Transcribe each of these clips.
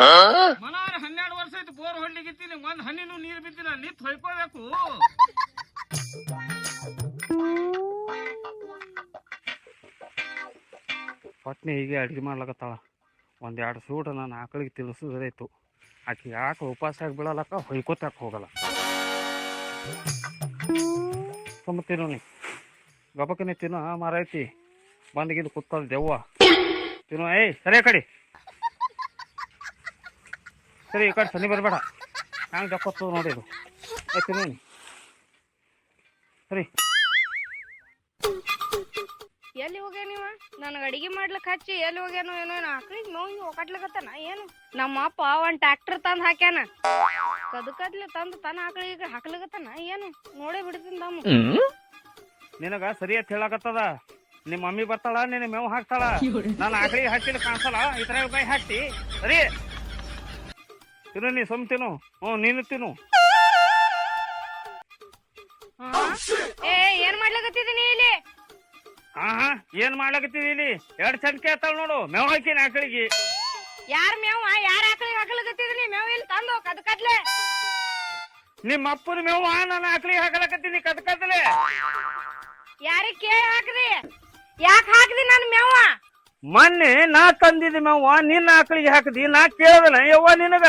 ಮನಾರ ಹನ್ನೆರಡು ವರ್ಷ ಆಯ್ತು ಬೋರ್ ಹೊಡ್ಲಿಕ್ಕಿತ್ತೀನಿ ಒಂದ್ ಹನ್ನಿನೂ ನೀರ್ ಬಿದ್ದಿಲ್ಲ. ನಿತ್ ಹೊಯ್ಕೋಬೇಕು. ಪಟ್ನೆ ಹೀಗೆ ಅಡ್ಗೆ ಮಾಡ್ಲಕತ್ತಾಳ. ಒಂದ್ ಎರಡು ಸೂಟ ನಾನು ಆಕಳಿಗೆ ತಿಳಿಸಿದ್ರಾಯ್ತು. ಆಕೆ ಯಾಕೆ ಉಪವಾಸ ಆಗಿ ಬೀಳಲಕ್ಕ ಹೊಯ್ಕೋತಾಕ ಹೋಗಲ್ಲ. ತುಂಬ ತಿನ್ನೋನಿ ನೀ. ಗಬಕನೆ ತಿನ್ನೋ ಮಾರೈತಿ ಬಂದಿಗಿದ್ದು ಕೂತಲ್ ದೆವ್ವ. ತಿನ್ನೋ ಏಯ್ ಸರಿ ಕಡೆ? ಸರಿ ಈ ಕಡೆ ಸನಿ ಬರಬೇಡ. ಹಂಗೆ ದಪ್ಪತ್ತು ನೋಡಿ ಇದು. ಆಯ್ತು ಸರಿ. ಎಲ್ಲಿ ಹೋಗ್ಯ ನೀವ? ನನಗ ಅಡಿಗೆ ಮಾಡ್ಲಿಕ್ಕೆ ಹಚ್ಚಿ ಎಲ್ಲಿ ಹೋಗ್ಯಾನೋ ಏನೋ ಏನೋ. ಆಕಳಿಗೆ ನೋವು ಒಕಾಟ್ಲಕತ್ತಾನ ಏನು? ನಮ್ಮ ಅಪ್ಪ ಒಂದ್ ಟ್ರ್ಯಾಕ್ಟರ್ ತಂದು ಹಾಕ್ಯಾನ. ಕದಕದ್ಲೆ ತಂದು ತನ್ನ ಆಕಳಿಗೆ ಹಾಕ್ಲಿಕತ್ತಾನ? ಏನು? ನೋಡೇ ಬಿಡ್ತೀನಿ ತಮ್ಮ. ನಿನಗ ಸರಿ ಅಂತ ಹೇಳಕತ್ತದ. ನಿಮ್ಮ ಮಮ್ಮಿ ಬರ್ತಾಳ ನಿನ್ನ ಮೇವು ಹಾಕ್ತಾಳ. ನಾನು ಆಕಳಿಗೆ ಹಾಕಿಲ್ಲ ಕಾಣಿಸಲ್ಲ ಈ ತರ ಕೈ ಹಾಕ್ತಿ. ಸರಿ. ತಿನ್ನು ನೀ ಸುಮ್ ತಿನ್ನು. ಹ್ಞೂ ನೀನು ತಿನ್ನು? ಏ ಏನ್ ಮಾಡ್ಲಾಗತ್ತಿದೀನಿ ಇಲ್ಲಿ? ಹಾ ಹಾ ಏನ್ ಮಾಡ್ಲಕತ್ತೀವಿ ಇಲ್ಲಿ? ಎರಡ್ ಚಂದ್ಕೆ ಆತಾಳ ನೋಡು ಮೇವ್ ಹಾಕಿನ ಆಕಳಿಗೆ ಯಾರ್ ಮೇವ? ಯಾರ ಆಕಳಿಗೆ ಹಾಕಲಕತ್ತಿದೀನಿ ಮೇವ್ ಇಲ್ಲಿ ತಂದು? ಕದಕದ್ಲೆ ನಿಮ್ಮ ಅಪ್ಪನ ಮೇವು ನಾನು ಆಕಳಿಗೆ ಹಾಕಲಕತ್ತೀನಿ ಕದ್ ಕದ್ಲೆ. ಯಾರಿಗ್ ಕೇಳಿ ಹಾಕ್ರಿ ಯಾಕೆ ಹಾಕ್ದಿ ನನ್ ಮೇವ? ಮೊನ್ನೆ ನಾ ತಂದಿದ್ದೆ ಮೇವ ನಿನ್ನ ಆಕಳಿಗೆ ಹಾಕದಿ ನಾ ಕೇಳದನ ಯವ್ವ ನಿನಗ?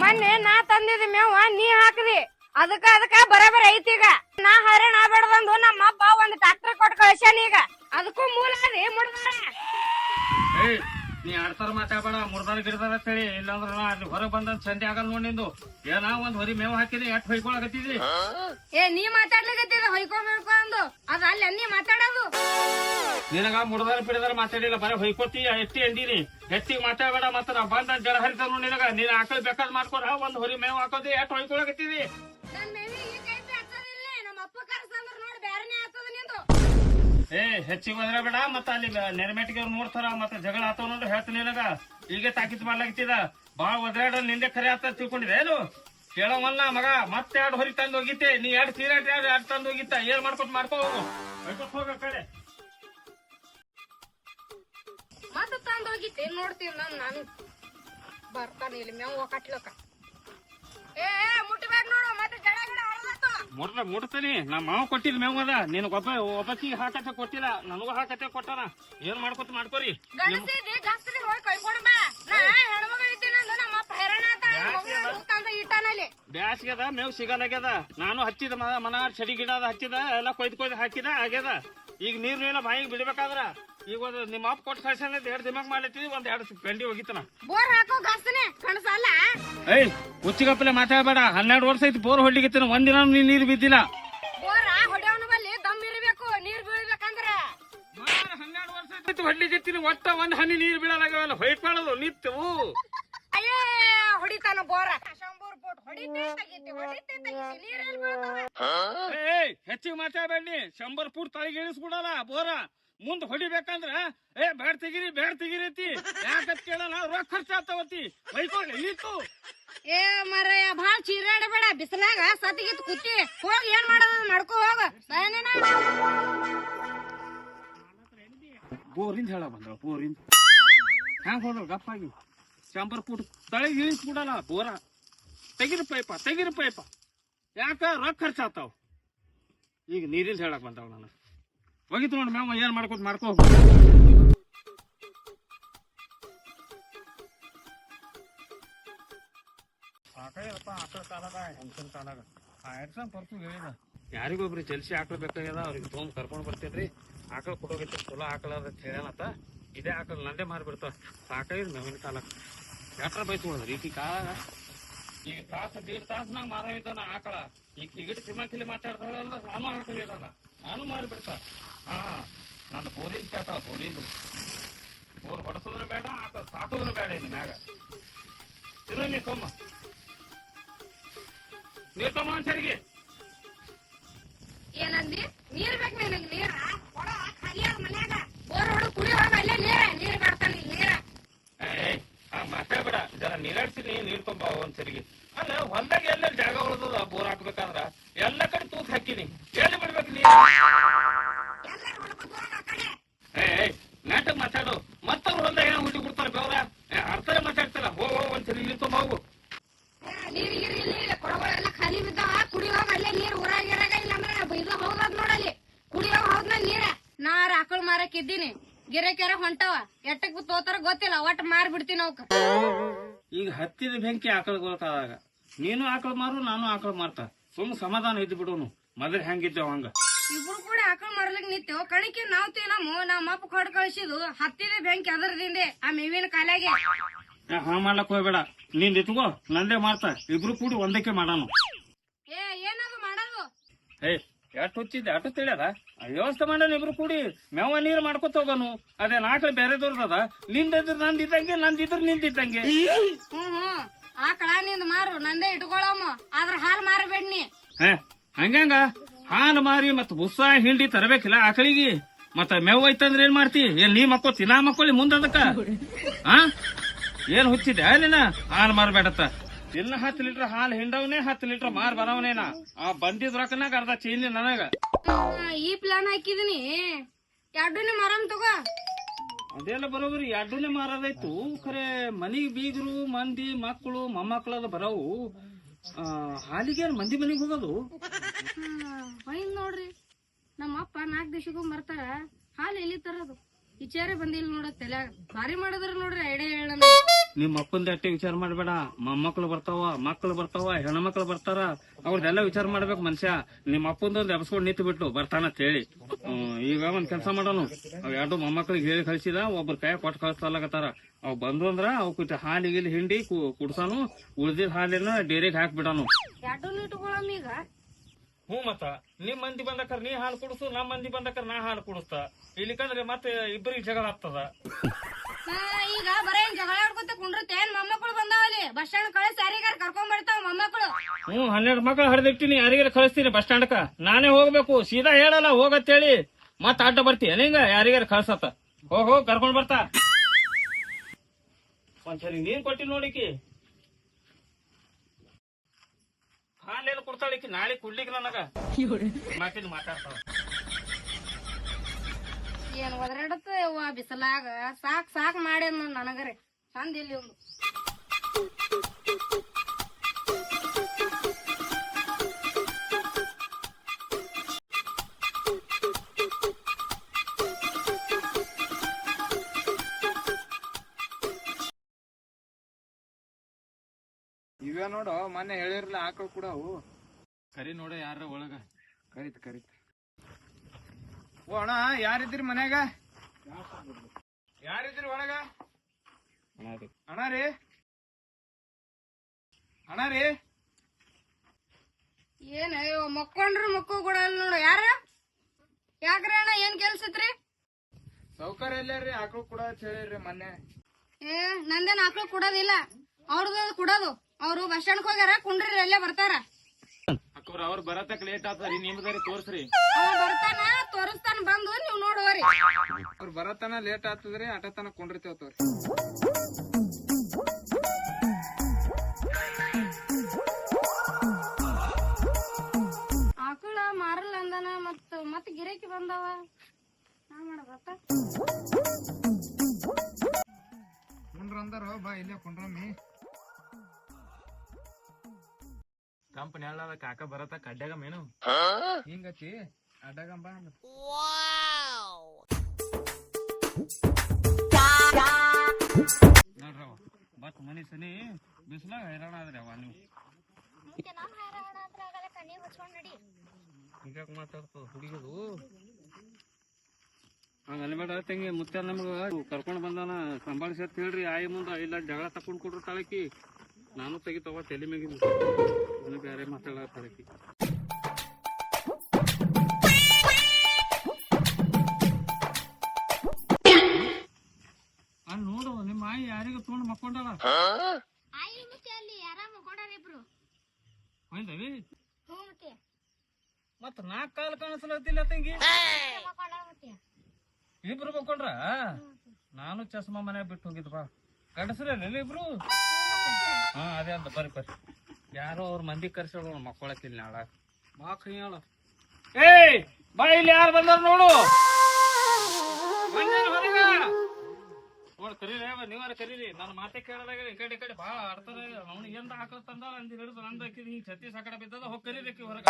ಮೊನ್ನೆ ನಾ ತಂದಿದ್ ಮೇವ ನೀ ಹಾಕ್ರಿ ಅದಕ್ಕ ಅದಕ್ಕ ಬರಬರ ಐತಿ ಈಗ. ನಾ ಹರಣ ಆಗ್ಬೇಡ್ದಂದು ನಮ್ಮ ಅಪ್ಪ ಒಂದ್ ಟ್ರಾಕ್ಟರ್ ಕೊಟ್ಟು ಕಳ್ಸ್ಯಾನ ಈಗ. ಅದಕ್ಕೂ ಮೂಲ ಅದೇ ಮುಡ್ದಾರ. ನೀ ಆಡ್ತಾರ ಮಾತಾಡಬೇಡ ಮುರ್ದಾರ ಗಿರ್ದಾರ ಅಂತೇಳಿ. ಇಲ್ಲಾಂದ್ರ ನಾ ಅಲ್ಲಿ ಹೊರಗೆ ಬಂದ ಸಂಜೆ ಆಗಲ್ಲ ನೋಡಿಂದು ನಿಂದು. ಏನ ಒಂದ್ ಹೊರಿ ಮೇವು ಹಾಕಿದ್ರಿ ಎಟ್ ಹೊಯ್ಕೊಳಕತ್ತಿದಿ? ಏ ನೀ ಮಾತಾಡ್ಲಿಕತ್ತಿದ ಹೊಯ್ಕೊಬೇಕು ಅಂದು. ಅದ ಅಲ್ಲಿ ನೀ ಮಾತಾಡೋದು. ನಿನಗ ಮುರ್ದಾರ ಪಿಡದಾರ ಮಾತಾಡಿಲ್ಲ ಬರೀ ಹೊಯ್ಕೊತಿ ಎತ್ತಿ ಅಂದಿನಿ. ಎತ್ತಿಗೆ ಮಾತಾಡಬೇಡ ಮತ್ತ ನಾ ಬಂದ ಜಡ ಹರಿತ ನೋಡಿ ನಿನಗ. ನೀನ್ ಆಕಳ ಬೇಕಾದ್ ಮಾಡ್ಕೊಡ ಒಂದ್ ಹೊರಿ ಮೇವು ಹಾಕೋದಿ ಎಟ್ ಹೊಯ್ಕೊಳಕತ್ತಿದಿ ನನ್ ಮೇವಿ ಈ ಕೈತೆ ಹಚ್ಚೋದಿಲ್ಲ ನಮ್ಮ ಅಪ್ಪ ಕರ್ಸಂದ್ರ ನೋಡಿ ಬ್ಯಾರನೇ ಆಗ್ತದ ನಿಂದು ಏ ಹೆಚ್ಚಿಗೆ ಬಂದ್ರ ಬೇಡ ಮತ್ತ ಅಲ್ಲಿ ನೆರಮೆಟ್ಟಿಗೆ ಅವ್ರು ನೋಡ್ತಾರ ಮತ್ತೆ ಜಗಳ ಆತವ ನೋಡ್ರಿ ಹೇಳ್ತೀನಿ ನಿನಗ. ಈಗ ತಾಕಿತ್ ಮಾಡ್ಲಾಗ್ತಿದ. ಬಾಳ ಒದ್ರಾಡ ನಿಂದೆ ಖರೆ ಆತ ತಿಳ್ಕೊಂಡಿದೆ ಏನು? ಕೇಳವಲ್ಲ ಮಗ ಮತ್ತೆ ಎರಡು ಹೊರಿ ತಂದು ಹೋಗಿತ್ತೆ ನೀ ಎರಡು ಸೀರೆಟ್ ಎರಡು ಎರಡು ತಂದು ಹೋಗಿತ್ತ ಏನ್ ಮಾಡ್ಕೊಟ್ ಮಾಡ್ಕೋ ಹೋಗು. ಹೊಯ್ಕೊತ್ ಹೋಗ ಕಡೆ. ಮತ್ತ ತಂದು ಹೋಗಿತ್ತೆ ನೋಡ್ತೀವಿ ನಾನು? ನಾನು ಬರ್ತಾನೆ ಇಲ್ಲಿ ಮೇವ್ ಕಟ್ಲಕ್ಕ. ಏ ಏ, ಮುಟ್ಬೇಕ್ ನೋಡು ಮತ್ತೆ ಜಡ ಗಿಡ ಮುಡ್ದ ಮುಡ್ತೀನಿ ನಮ್ಮ ಮಾವ ಕೊಟ್ಟಿದ್ ಮೇವ್ ಅದ ನಿನಗೊಬ್ಬ ಒಬ್ಬಕಿ ಹಾಕತ್ತೆ ಕೊಟ್ಟಿಲ್ಲ. ನನಗೂ ಹಾಕತ್ತೆ ಕೊಟ್ಟಾನ. ಏನ್ ಮಾಡ್ಕೊತ ಮಾಡ್ಕೋರಿ? ಬ್ಯಾಸ್ಗ್ಯದ ಮೇವ್ ಸಿಗಲಾಗ್ಯದ. ನಾನು ಹಚ್ಚಿದ ಮನ ಚಡಿ ಗಿಡ ಅದ ಹಚ್ಚಿದ ಎಲ್ಲ ಕೊಯ್ದು ಕೊಯ್ದು ಹಾಕಿದ ಆಗ್ಯದ. ಈಗ ನೀರ್ ಬಾಯಿಗೆ ಬಿಡ್ಬೇಕಾದ್ರ. ಈಗ ಒಂದು ನಿಮ್ಮ ಅಪ್ಪ ಕೊಟ್ಟು ಕಳ್ಸಂದ ಎರಡು ದಿಮಾಗ್ ಮಾಡ್ಲತ್ತಿದ್ವಿ ಒಂದ್ ಎರಡು ಪೆಂಡಿ ಹೋಗಿತ್ತನ. ಬೋರ್ ಹಾಕೋ ಗಸ್ನೆ ಕಣಸಲ್ಲ ಏಯ್ ಹುಚ್ಚಿಗಪ್ಪಲೆ ಮಾತಾಡಬೇಡ. ಹನ್ನೆರಡು ವರ್ಷ ಐತಿ ಬೋರ್ ಹೊಡ್ಲಿಗಿತ್ತಿನ ಒಂದಿನ ನೀ ನೀರು ಬಿದ್ದಿಲ್ಲ. ಬೋರ ಹೊಡೆಯವನ ಬಲ್ಲಿ ದಮ್ ಇರಬೇಕು ನೀರ್ ಬೀಳ್ಬೇಕಂದ್ರ. ಹನ್ನೆರಡು ವರ್ಷ ಐತಿ ಹೊಡ್ಲಿಗಿತ್ತೀನಿ ಒಟ್ಟ ಒಂದ್ ಹನಿ ನೀರು ಬೀಳಲಾಗವಲ್ಲ ಹೊಯ್ಟ್ ಮಾಡೋದು ನಿತ್ತು ಅಯ್ಯೇ ಹೊಡಿತಾನ ಬೋರ. ಹೆಚ್ಚಿಗೆ ಮಾತಾಡಬೇಡಿ. ಶಂಬರ್ ಫೂಟ್ ತಳಿಗೆ ಇಳಿಸ್ಬಿಡಲ್ಲ ಬೋರ. ಮುಂದ್ ಹೊಡಿಬೇಕಂದ್ರ ಏ ಬೇಡ ತೆಗಿರಿ ಬೇಡ ತೆಗಿರತಿ ಯಾಕತ್ ಕೇಳಲ್ಲ ರೊಕ್ಕ ಖರ್ಚು ಆಗ್ತಾವತಿ ಬೈಕೊಂಡು ನಿಂತು ಏ ಮರಯ್ಯ ಭಾಳ ಚೀರಾಡಬೇಡ ಬಿಸಿಲಾಗ ಸತಿಗಿತ್ ಕುತ್ತಿ ಹೋಗಿ ಏನ್ ಮಾಡೋದು ಮಾಡ್ಕೋ ಹೋಗ. ಬೋರಿಂದ ಹೇಳ ಬಂದ್ರ ಬೋರಿಂದ. ಹ್ಯಾಂಗ ಹೋದ್ರ ಗಪ್ಪಾಗಿ ಚಾಂಬರ್ ಪುಟ್ ತಳಗ್ ಇಳಿಸ್ ಬಿಡಲ್ಲ ಬೋರ. ತೆಗಿರಿ ಪೈಪ ತೆಗಿರಿ ಪೈಪ. ಯಾಕ? ರೊಕ್ಕ ಖರ್ಚು ಆಗ್ತಾವ. ಈಗ ನೀರಿಂದ ಹೇಳಕ್ ಬಂದಾವ ನಾನು. ಹೋಗಿತ್ತು ನೋಡಿ ಮ್ಯಾಮ್ ಏನು ಮಾಡ್ಕೊತ ಮಾಡ್ಕೋ. ಸಾಕಾಗ್ಯದಪ್ಪ ಆಕಳ ಕಾಲಾಗ ಆ ಹೇಳಿದ ಯಾರಿಗೊಬ್ರಿ ಜಲ್ಸಿ ಆಕಳ ಬೇಕಾಗ್ಯದ ಅವ್ರಿಗೆ ತೊಗೊಂಡ್ ಕರ್ಕೊಂಡ್ ಬರ್ತೇನ್ರಿ ಆಕಳ ಕೊಡೋಗಿತ್ತು ಚಲೋ ಆಕಳ ಅದ ಹೇಳ್ಯಾನತ್ತ ಇದೇ ಆಕಳ ನಂದೇ ಮಾರಿಬಿಡ್ತಾವ. ಸಾಕಾಗಿದ್ ಮೇವಿನ ಕಾಲ. ಎಟ್ರ ಬೈತು ಈಕಿ ಕಾಲ. ಈಗ ತಾಸು ದೀಡ್ ತಾಸ್ನಾಗ ಮಾರಾಯ್ತಾನ ಆಕಳ. ಈಗ ಟಿಕೆಟ್ ಸಿಮಾಕಿಲಿ ಮಾತಾಡ್ತಾಳಲ್ಲ ನಾನು ಹಾಕಲಿರಲ್ಲ ನಾನು ಮಾರಿಬಿಡ್ತ. ಹಾ ನನ್ನ ಬೋರಿನ ಕೇಟ ಪೊಲೀಸ್. ಬೋರ್ ಹೊಡಸಿದ್ರು ಬೇಡ ಆತ ಸಾಕಿದ್ರು ಬೇಡ ಇನ್ನು ಮ್ಯಾಗ. ಇರಲಿ ನೀ ಸೋಮ. ನೀರ್ ತಮ್ಮ ಸರಿಗೆ ಏನಂದಿ? ನೀರ್ ಬೇಕು ನಿನಗೆ ನೀರ? ಕೊಡ ಮನ್ಯಾಗ. ಬೋರ್ ಹೊಡೆದು ಕುಡಿ ಹೋಗ ಅಲ್ಲೇ ನೀರ ನೀರ್ ಬರ್ತಾನ ನೀರ. ಏಯ್ ಆ ಮಾತಾಡ್ಬೇಡ ಜರ ನೀರಾಡ್ತೀನಿ ನೀರ್ ತುಂಬ ಒಂದ್ಸರಿಗೆ ಅಲ್ಲ ಹೊಲ್ದಾಗ ಎಲ್ಲ ಜಾಗ ಉಳ್ದದ ಬೋರ್ ಹಾಕ್ಬೇಕಂದ್ರ? ಆಕಳ ಮಾರು ನಾನು ಆಕಳ ಮಾರ್ತ. ಸುಮ್ ಸಮಾಧಾನ ಇದ್ ಬಿಡೋನು. ಮದ್ರೆ ಹೆಂಗಿದ್ದೇವ ಹಂಗ? ಇಬ್ರು ಕೂಡ ಆಕಳ ಮಾರ್ಲಿಕ್ ನಿಂತೇವ್. ಕಣಕ್ಕೆ ನಾವ್ ತಿನ್ನಮು ನಮ್ಮ ಅಪ್ಪ ಕೊಡ್ ಕಳ್ಸಿದು ಹತ್ತಿದೆ ಬೆಂಕಿ ಅದರದಿಂದೆ ಆ ಮೇವಿನ ಕಾಲಾಗೆ ಹಾ ಮಾಡ್ಲಕ್ ಹೋಗ್ಬೇಡ. ನೀನ್ ಇಟ್ಕೋ ನಂದೇ ಮಾರ್ತ. ಇಬ್ರು ಕೂಡ ಒಂದಕ್ಕೆ ಮಾಡಾನು. ಏ ಏನದು ಏ ಎಷ್ಟು ಹುಚ್ಚಿದ್ದೆ ಅಷ್ಟು ತಿಳಿಯದ? ವ್ಯವಸ್ಥೆ ಮಾಡೋಣ ಇಬ್ರು ಕೂಡಿ. ಮೇವ ನೀರು ಮಾಡ್ಕೊತ ಹೋಗೋನು. ಅದೇ ಆಕಳ ಬೇರೆದವ್ರದದ. ನಿಂದಿದ್ರ ನಂದಿದ್ದಂಗೆ ನಂದಿದ್ರ ನಿಂದಿದ್ದಂಗೆ. ಹ್ಮ್ ಹ್ಮ್. ಆಕಳ ನಿಂದ ಮಾರು ನಂದೇ ಇಟ್ಕೊಳಮ್ಮ ಆದ್ರ ಹಾಲ್ ಮಾರಬೇಡ್ನಿ ಹೇ ಹಂಗಂಗ ಹಾಲು ಮಾರಿ ಮತ್ತೆ ಬುಸ್ಸ ಹಿಂಡಿ ತರಬೇಕಿಲ್ಲ ಆಕಳಿಗೆ ಮತ್ತ ಮೇವ್ ಐತಂದ್ರ ಏನ್ ಮಾಡ್ತಿ? ಏನ್ ನೀ ಮಕ್ಕೋ ತಿನ್ನ ಮಕ್ಕೊಳ್ಳಿ ಮುಂದದಕ್ಕ ಆ? ಏನ್ ಹುಚ್ಚಿದೆ ನಿನ್ನ? ಹಾಲು ಮಾರಬೇಡತ್ತ. ಇನ್ನ ಹತ್ತು ಲೀಟರ್ ಹಾಲು ಹಿಂಡವನೇ ಹತ್ತು ಲೀಟರ್ ಮಾರ್ ಬರವನೇನ ಆ ಬಂದಿದ್ ರೊಕ್ಕನಾಗ ಅರ್ಧ ಚೀನಿ ನನಗ. ಈ ಪ್ಲಾನ್ ಹಾಕಿದೀನಿ. ಎರಡನೇ ಮರಮ್ ತಗೋ. ಅದೆಲ್ಲ ಬರೋಬ್ರಿ ಎರಡನೇ ಮಾರದೈತು ಖರೆ ಮನಿಗ್ ಬೀಗರು ಮಂದಿ ಮಕ್ಕಳು ಮೊಮ್ಮಕ್ಕಳದ ಬರವು. ಆ, ಹಾಲಿಗೆ ಮಂದಿ ಮನೆಗೆ ಹೋಗೋದು? ನೋಡ್ರಿ. ನಮ್ಮ ಅಪ್ಪ ನಾಲ್ಕು ದಿವಸಕ್ಕೂ ಬರ್ತಾರ. ಹಾಲು ಎಲ್ಲಿ ತರೋದು? ವಿಚಾರ ಬಂದಿಲ್ಲ ನೋಡ ತಲೆ ಭಾರಿ ಮಾಡಿದ್ರ ನೋಡ್ರಿ ಐಡಿಯಾ ಹೇಳ ನಿಮ್ ಅಪ್ಪಂದ ಅಟ್ಟೆ ವಿಚಾರ ಮಾಡ್ಬೇಡ. ಮೊಮ್ಮಕ್ಳು ಬರ್ತಾವ ಮಕ್ಳು ಬರ್ತಾವ ಹೆಣ್ಮಕ್ಳು ಬರ್ತಾರ. ಅವ್ರದೆಲ್ಲ ವಿಚಾರ ಮಾಡ್ಬೇಕು ಮನುಷ್ಯ. ನಿಮ್ಮ ಅಪ್ಪಂದೊಂದು ಎಬ್ಸ್ಕೊಂಡ್ ನಿಂತು ಬಿಟ್ಟು ಬರ್ತಾನ ಅಂತ ಹೇಳಿ. ಹ್ಮ್, ಈಗ ಒಂದ್ ಕೆಲಸ ಮಾಡೋನು. ಅವ್ ಎರಡು ಮೊಮ್ಮಕ್ಳಿಗೆ ಹೇಳಿ ಕಳ್ಸಿದ ಒಬ್ರ ಕೈ ಕೊಟ್ಟು ಕಳಿಸ್ತಾಲಕತ್ತಾರ ಅವ್ ಬಂದು ಅಂದ್ರ ಅವ್ ಕುಚ ಹಾಲಿಗೆ ಹಿಂಡಿ ಕು- ಕುಡ್ಸಾನು ಉಳ್ದಿದ್ ಹಾಲಿನ ಡೇರಿಗೆ ಹಾಕ್ಬಿಡಾನು. ಎರಡು ಇಟ್ಕೊಳಮ್ ಈಗ. ಹ್ಞೂ ಮತ್ತ. ನಿಮ್ ಮಂದಿ ಬಂದಕರ್ ನೀ ಹಾಲು ಕುಡಿಸು ನಮ್ ಮಂದಿ ಬಂದಕರ್ ನಾ ಹಾಲು ಕುಡಿಸ್ತ. ಇಲ್ಲಿಕಂದ್ರೆ ಮತ್ತೆ ಇಬ್ಬರಿಗೆ ಜಗಳ ಆಗ್ತದ. ಈಗ ಬರೇನ್ ಜಗಳ ಆಡ್ಕೊತ ಕುಂಡ್ರತೇನ್ ಮೊಮ್ಮಕ್ಕಳು ಬಂದಾವಲ್ಲಿ? ಬಸ್ ಸ್ಟ್ಯಾಂಡ್ ಕಳಿಸಿ ಯಾರಿಗಾರ ಕರ್ಕೊಂಡ್ ಬರ್ತಾವ ಮೊಮ್ಮಕ್ಕಳು. ಹ್ಞೂ ಹನ್ನೆರಡು ಮಕ್ಕಳು ಹರಿದಿಟ್ಟಿನಿ ಯಾರಿಗಾರ ಕಳಿಸ್ತೀನಿ ಬಸ್ ಸ್ಟ್ಯಾಂಡ್ಕ. ನಾನೇ ಹೋಗ್ಬೇಕು ಸೀದಾ ಹೇಳಲ್ಲ ಹೋಗತ್ತೇಳಿ. ಮತ್ತ ಅಡ್ಡ ಬರ್ತೀಯ ಹಿಂಗ? ಯಾರಿಗಾರ ಕಳ್ಸತ್ತ. ಹೋಗ್ ಹೋಗ್ ಕರ್ಕೊಂಡ್ ಬರ್ತಾ. ಒಂದ್ಸರಿ ನೀನ್ ಕೊಟ್ಟಿ ನೋಡಿಕಿ ಹಾಲೇನು ಕೊಡ್ತಾಳಿಕಿ ನಾಳೆ ಕುಡ್ಲಿಕ್ಕೆ ನನಗ. ಮಾತಿನ ಮಾತಾಡ್ತಾಳ. ಏನ್ ಒದರಾಡತ್ತ ಯವ್ವ ಬಿಸಲಾಗ? ಸಾಕ್ ಸಾಕ್ ಮಾಡ್ಯಾನ ನನಗರೆ. ಚಂದ ಇಲ್ಲಿ ಒಂದು. ನೋಡು ಮೊನ್ನೆ ಹೇಳಿರ್ಲ ಆಕಳು ಕೂಡ ಅವು. ಕರಿ ನೋಡ ಯಾರ ಒಳಗ. ಕರಿತ್ ಕರಿತ್. ಓ ಅಣ್ಣ ಯಾರಿದ್ರಿ ಮನ್ಯಾಗ? ಯಾರಿದ್ರಿ ಒಳಗ? ಅಣ್ಣ ರೀ. ಅಣ್ಣ ರೀ. ಏನ ಮಕ್ಕೊಂಡ್ರ ಮಕ್ಕೋ ಕೂಡ ಇಲ್ಲ ನೋಡು. ಯಾರ? ಯಾಕ್ರಿ ಅಣ್ಣ ಏನ್ ಕೆಲ್ಸತ್ರಿ ಸೌಕರ್ಯ ಎಲ್ಲಾರ್ರಿ ಆಕಳು ಕೂಡ ಹೇಳಿರಿ ಹೇಳಿರ್ರಿ ಮೊನ್ನೆ. ಏ ನಂದೇನ್ ಆಕಳು ಕೊಡೋದಿಲ್ಲ. ಅವ್ರದ್ದು ಕೊಡೋದು. ಅವ್ರು ಬಸ್ ಸ್ಟ್ಯಾಂಡ್ ಹೋಗ್ಯಾರ ಕುಂಡ್ರಿ ಅಲ್ಲೇ ಬರ್ತಾರ. ಅಕ್ಕವ್ರ ಅವ್ರ ಬರತಕ್ ಲೇಟ್ ಆತರಿ ನಿಮ್ದಾರಿ ತೋರ್ಸ್ರಿ. ಅವ ಬರ್ತಾನ ತೋರಿಸ್ತಾನ ಬಂದು ನೀವ್ ನೋಡುವರಿ. ಅವ್ರ ಬರತನ ಲೇಟ್ ಆತದ್ರಿ ಆಟತನ ಕೊಂಡಿರ್ತೇವ ತೋರಿ. ಆಕಳ ಮಾರಲ್ಲ ಅಂದನ ಮತ್ ಮತ್ ಗಿರಾಕಿ ಬಂದವ. ನಾ ಮಾಡಬತ್ತ ಕುಂಡ್ರ ಅಂದಾರ ಬಾ ಇಲ್ಲೇ ಕುಂಡ್ರಮ್ಮಿ. ಕಂಪನಿ ಹೇಳದ ಕಾಕ ಬರತ್ತ ಕಡ್ಯಾಗ ಮೇನು ಹಿಂಗತಿ ಅಡ್ಡಗಂಬ ನೋಡ್ರವ ಮನಿ ಸನಿ ಬಿಸಿಲಾಗ ಹೈರಾಣ ಆದ್ರಿ ಅವ ನೀವು ಈಗ ಮಾತಾಡ್ತದ ಹುಡುಗಿದು? ಹಂಗ ಅನ್ಬೇಡ ತಂಗಿ ಮುತ್ತ ನಮ್ಗ ಕರ್ಕೊಂಡ್ ಬಂದಾನ ಸಂಭಾಳಿಸತ್ ಹೇಳ್ರಿ ಆಯಿ ಮುಂದ ಇಲ್ಲ ಜಗಳ ತಕೊಂಡ್ ಕೊಡ್ರಿ ತಾಳಕಿ. ನಾನು ತೆಗಿತವ ತಗೋ ತಲೆ ಮ್ಯಾಗಿಂದ. ನನಗೆ ಬೇರೆ ಮಾತಾಡ ತಾಳಕಿ ಅಲ್ಲಿ ನೋಡು ನಿಮ್ಮ ಆಯಿ ಯಾರಿಗೂ ತೊಗೊಂಡು ಮಕ್ಕೊಂಡಾಳ ಆಯಿ ಮತ್ತೆ ಅಲ್ಲಿ ಯಾರ ಮಕ್ಕೊಂಡಾರ ಇಬ್ರು. ಹೊಯ್ದವಿ ಮತ್ತೆ. ಮತ್ತ ನಾಲ್ಕು ಕಾಲು ಕಾಣಿಸ್ಲತ್ತಿಲ್ಲ ತಂಗಿ. ಇಬ್ರು ಮಕ್ಕೊಂಡ್ರ? ನಾನು ಚಸ್ಮಾ ಮನೆ ಬಿಟ್ಟು ಹೋಗಿದ್ ಬಾ ಗಂಡಸ್ರಲ್ಲ ಇಬ್ರು? ಹಾ, ಅದೇ ಅಂತ, ಬರ್ರಿ ಬರ್ರಿ. ಯಾರೋ ಅವ್ರ ಮಂದಿ ಕರ್ಸೋಳು ಮಕ್ಕಳಕ್ಕಿಲ್ಲ ನಾಳ. ಮಾಕ್ರಿ ಹೇಳ. ಏಯ್, ಬಾ, ಇಲ್ಲಿ ಯಾರು ಬಂದಾರ ನೋಡು. ನೋಡಿ, ಕರೀರಿ ನೀವಾರ ಕರೀರಿ. ನನ್ನ ಮಾತೆ ಕೇಳದಾಗ ಈ ಕಡೆ ಕಡೆ ಭಾಳ ಆಡ್ತಾರೆ ಅವ್ನಿಗೆ ಎಂತ ಹಾಕಲ್ ತಂದ ಅಂದಿ ಹಿಡಿದು ನಂದು ಹಾಕಿದ್ ಛತ್ತಿ ಬಿದ್ದದ, ಹೋಗಿ ಕರೀರಿ ಹೊರಗ.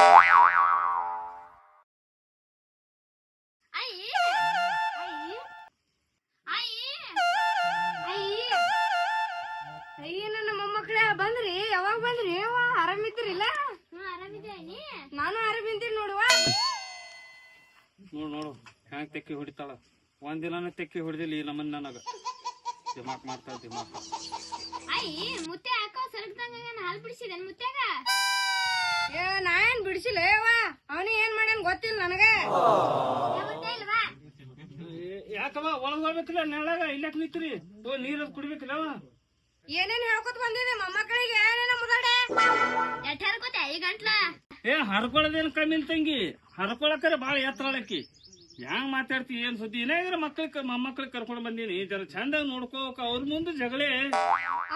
ಏವ ಆರಾಮಿದ್ರಿಲ್ಲ ನಾನು ಆರಾಮಿದ್ದೀನಿ ನೋಡುವ ನೋಡು. ನೋಡು ಹೆಂಗ್ ತೆಕ್ಕಿ ಹೊಡಿತಾಳ? ಒಂದಿನ ತೆಕ್ಕಿ ಹೊಡೆದಿಲ್ಲ ಈ ನಮ್ಮನ್ನ ನನಗ. ದಿಮಾಕ್ ಮಾಡ್ತಾಳ ದಿಮಾಕ್ ಅಯ್ಯ ಮುತ್ತೆ ಹಾಕೋ ಸರಕ್ದಂಗ ಹಾಲು ಬಿಡಿಸಿದೆ ಮುತ್ಯಾಗ ಏ ನಾ ಏನ್ ಬಿಡಿಸಿಲ್ಲ ಏವ ಅವನಿ ಏನ್ ಮಾಡ್ಯಾನ ಗೊತ್ತಿಲ್ಲ ನನಗೆ. ಯಾಕವ ಒಳಗ್ ಹೋಗ್ಬೇಕಿಲ್ಲ ನೆಳಾಗ ಇಲ್ಲಕ್ ನಿಂತ್ರಿ. ನೀರ್ ಕುಡಿಬೇಕಿಲ್ಲ ಅವ ಏನೇನ್ ಹೇಳ್ಕೊತ ಬಂದಿದೆ ಮೊಮ್ಮಕ್ಕಳಿಗೆ? ಏನೇನ ಮುದಡೆ ಎಷ್ಟ್ ಹರ್ಕೋತೆ? ಈ ಗಂಟ್ಲ? ಏ ಹರ್ಕೊಳದೇನ್ ಕಮ್ಮಿ ತಂಗಿ. ಹರ್ಕೊಳಕರೆ ಬಾಳ ಎತ್ತರಳಕ್ಕಿ ಹ್ಯಾಂಗ್ ಮಾತಾಡ್ತಿ? ಏನ್ ಸುದ್ದಿ? ಏನಾಗ್ರ ಮಕ್ಳಿಗೆ ಮೊಮ್ಮಕ್ಳಿಗೆ ಕರ್ಕೊಂಡ್ ಬಂದೀನಿ. ಜರ ಚಂದಾಗ ನೋಡ್ಕೋಕ ಅವ್ರ ಮುಂದೆ ಜಗಳೇ.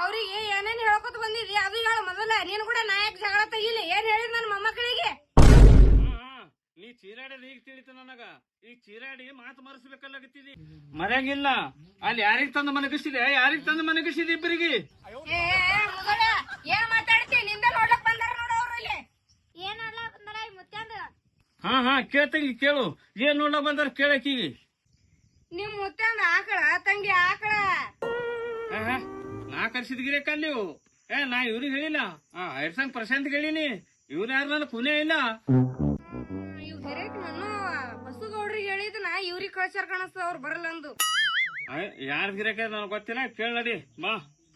ಅವ್ರಿಗೆ ಏನೇನ್ ಹೇಳ್ಕೊತ ಬಂದಿದಿ ಅದು ಹೇಳ ಮೊದಲ. ನೀನ್ ಕೂಡ ನಾಯಕ್ ಜಗಳ ತೆಗಿಲಿ. ಏನ್ ಹೇಳಿದ್ ನನ್ ಮೊಮ್ಮಕ್ಕಳಿಗೆ? ನೀ ಚೀರಾಡೋದ್ ಈಗ ತಿಳಿತು ನನಗ. ಈ ಚೀರಾಡಿ ಮಾತು ಮರೆಸ್ಬೇಕಲ್ಲಾಗತ್ತಿದಿ. ಮರ್ಯಾಗಿಲ್ಲ. ಅಲ್ಲಿ ಯಾರಿಗ್ ತಂದು ಮನಗಿಸಿದೆ? ಯಾರಿಗ್ ತಂದು ಮನಗಿಸಿದೆ ಇಬ್ಬರಿಗೆ? ಏನ್ ಮಾತಾಡ್ತಿ? ನಿಂದ ನೋಡ್ಲಕ್ ಬಂದಾರ ನೋಡ ಅವ್ರು ಇಲ್ಲಿ. ಏನ್ ಬಂದಾರ ಈ ಮುತ್ಯಾಂದ? ಹಾ ಹಾ ಕೇಳ್ತಂಗಿ ಕೇಳು. ಏನ್ ನೋಡ್ಲಕ್ ಬಂದಾರ ಕೇಳಕ್ಕೀಗಿ ನಿಮ್ ಮುತ್ತಂದ ಆಕಳ ತಂಗಿ ಆಕಳ. ಹಾ, ಹಾ. ನಾ ಕರ್ಸಿದ್ ಗಿರೇ ಕಲ್ಲಿವು ಏ ನಾ ಇವ್ರಿಗೆ ಹೇಳಿಲ್ಲ. ಹಾ ಐರ್ಸಂಗ್ ಪ್ರಶಾಂತ್ ಹೇಳಿನಿ. ಇವ್ರ ಯಾರು ನನ್ನ ಕುನೇ ಇಲ್ಲ. ಕಳ್ಸ್ಯಾರ ಕಾಣಿಸ್ತ ಅವ್ರು ಬರಲ್ಲ ಅಂದು. ಯಾರ ಗಿರಕ ನನಗೆ ಗೊತ್ತಿಲ್ಲ. ಕೇಳ ನಡಿ. ಬಾ.